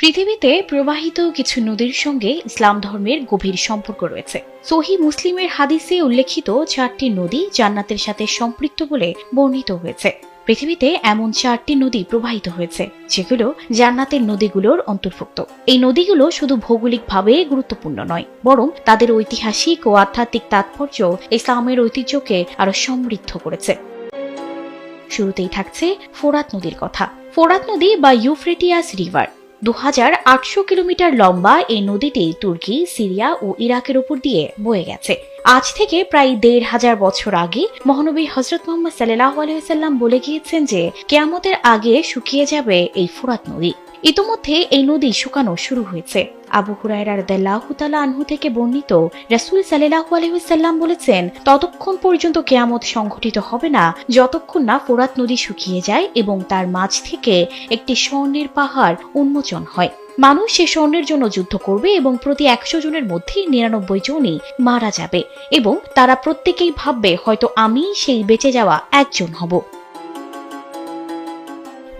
পৃথিবীতে প্রবাহিত কিছু নদীর সঙ্গে ইসলাম ধর্মের গভীর সম্পর্ক রয়েছে। সহি মুসলিমের হাদিসে উল্লেখিত চারটি নদী জান্নাতের সাথে সম্পৃক্ত বলে বর্ণিত হয়েছে। পৃথিবীতে এমন চারটি নদী প্রবাহিত হয়েছে, যেগুলো জান্নাতের নদীগুলোর অন্তর্ভুক্ত। এই নদীগুলো শুধু ভৌগোলিকভাবে গুরুত্বপূর্ণ নয়, বরং তাদের ঐতিহাসিক ও আধ্যাত্মিক তাৎপর্য ইসলামের ঐতিহ্যকে আরও সমৃদ্ধ করেছে। শুরুতেই থাকছে ফোরাত নদীর কথা। ফোরাত নদী বা ইউফ্রেটিয়াস রিভার। দু হাজার আটশো কিলোমিটার লম্বা এই নদীটি তুর্কি, সিরিয়া ও ইরাকের উপর দিয়ে বয়ে গেছে। আজ থেকে প্রায় দেড় হাজার বছর আগে মহানবী হজরত মোহাম্মদ সাল্লাহ আলহিহাল্লাম বলে গিয়েছেন যে, কেয়ামতের আগে শুকিয়ে যাবে এই ফোরাত নদী। ইতোমধ্যে এই নদী শুকানো শুরু হয়েছে। আবু হুরায়রার দেল্লাহুতালা আনহু থেকে বর্ণিত রাসুল সাল্লাহু আলহিসাল্লাম বলেছেন, ততক্ষণ পর্যন্ত কেয়ামত সংঘটিত হবে না, যতক্ষণ না ফোরাত নদী শুকিয়ে যায় এবং তার মাঝ থেকে একটি স্বর্ণের পাহাড় উন্মোচন হয়। মানুষ সে স্বর্ণের জন্য যুদ্ধ করবে এবং প্রতি একশো জনের মধ্যে নিরানব্বই জনই মারা যাবে এবং তারা প্রত্যেকেই ভাববে, হয়তো আমি সেই বেঁচে যাওয়া একজন হব।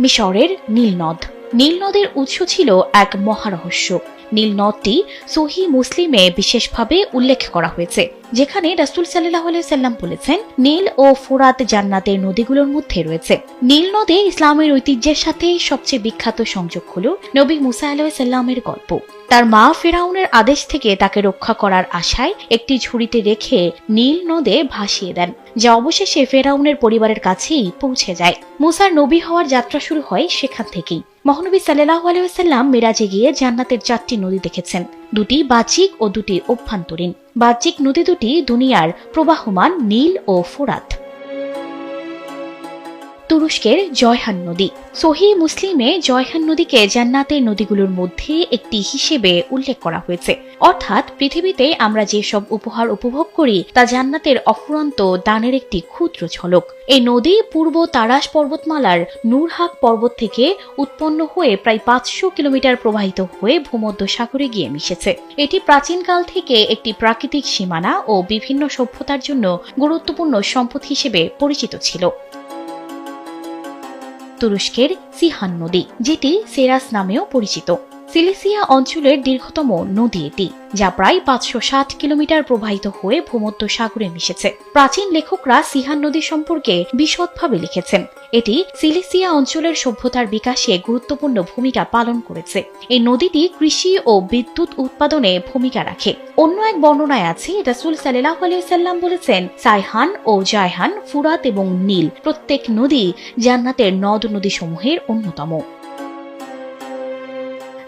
মিশরের নীলনদ নীল নদের উৎস ছিল এক মহারহস্য। নীল নদটি সহি মুসলিমে বিশেষভাবে উল্লেখ করা হয়েছে। যেখানে রাসুল সাল্লাহ সাল্লাম বলেছেন, নীল ও ফোরাত জান্নাতের নদীগুলোর মধ্যে রয়েছে। নীল নদে ইসলামের ঐতিহ্যের সাথে সবচেয়ে বিখ্যাত সংযোগ হল নবী মুসা আলাহ সাল্লামের গল্প। তার মা ফেরাউনের আদেশ থেকে তাকে রক্ষা করার আশায় একটি ঝুড়িতে রেখে নীল নদে ভাসিয়ে দেন, যা অবশেষে ফেরাউনের পরিবারের কাছেই পৌঁছে যায়। মুসার নবী হওয়ার যাত্রা শুরু হয় সেখান থেকেই। মহানবী সাল্লাহ আলহাম মিরাজে গিয়ে জান্নাতের চারটি নদী দেখেছেন। দুটি বাহ্যিক ও দুটি অভ্যন্তরীণ। বাহ্যিক নদী দুটি দুনিয়ার প্রবাহমান নীল ও ফোরাত। তুরস্কের জয়হান নদী। সহি মুসলিমে জয়হান নদীকে জান্নাতের নদীগুলোর মধ্যে একটি হিসেবে উল্লেখ করা হয়েছে। অর্থাৎ পৃথিবীতে আমরা যেসব উপহার উপভোগ করি, তা জান্নাতের অফুরন্ত দানের একটি ক্ষুদ্র ঝলক। এই নদী পূর্ব তারাস পর্বতমালার নূরহাক পর্বত থেকে উৎপন্ন হয়ে প্রায় পাঁচশো কিলোমিটার প্রবাহিত হয়ে ভূমধ্য সাগরে গিয়ে মিশেছে। এটি প্রাচীনকাল থেকে একটি প্রাকৃতিক সীমানা ও বিভিন্ন সভ্যতার জন্য গুরুত্বপূর্ণ সম্পদ হিসেবে পরিচিত ছিল। তুরস্কের সিহান নদী যেটি সেরাস নামেও পরিচিত। সিলিসিয়া অঞ্চলের দীর্ঘতম নদী এটি, যা প্রায় পাঁচশো ষাট কিলোমিটার প্রবাহিত হয়ে ভূমধ্য সাগরে মিশেছে। প্রাচীন লেখকরা সিহান নদী সম্পর্কে বিশদভাবে লিখেছেন, এটি সিলিসিয়া অঞ্চলের সভ্যতার বিকাশে গুরুত্বপূর্ণ ভূমিকা পালন করেছে। এই নদীটি কৃষি ও বিদ্যুৎ উৎপাদনে ভূমিকা রাখে। অন্য এক বর্ণনায় আছে, রাসুল সাল্লাহ আলিয়াল্লাম বলেছেন, সাইহান ও জায়হান, ফুরাত এবং নীল প্রত্যেক নদী জান্নাতের নদ নদী সমূহের অন্যতম।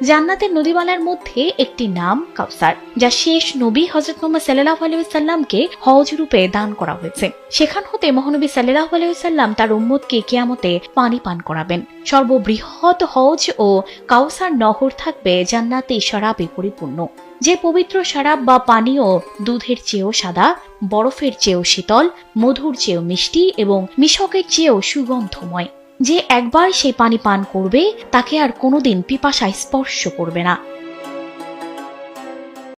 জান্নাতের নদীমালার মধ্যে একটি নাম কাউসার, যা শেষ নবী হজরত মোহাম্মদ সাল্লাহ আলাইসাল্লামকে হজ রূপে দান করা হয়েছে। সেখান হতে মহানবী সাল্লাহ আলাইসাল্লাম তার উম্মতকে কেয়ামতে পানি পান করাবেন। সর্ববৃহৎ হজ ও কাউসার নহর থাকবে জান্নাতে শরাবে পরিপূর্ণ। যে পবিত্র শরাব বা পানীয় দুধের চেয়েও সাদা, বরফের চেয়েও শীতল, মধুর চেয়েও মিষ্টি এবং মিশকের চেয়েও সুগন্ধময়। যে একবার সেই পানি পান করবে তাকে আর কোনোদিন পিপাসায় স্পর্শ করবে না।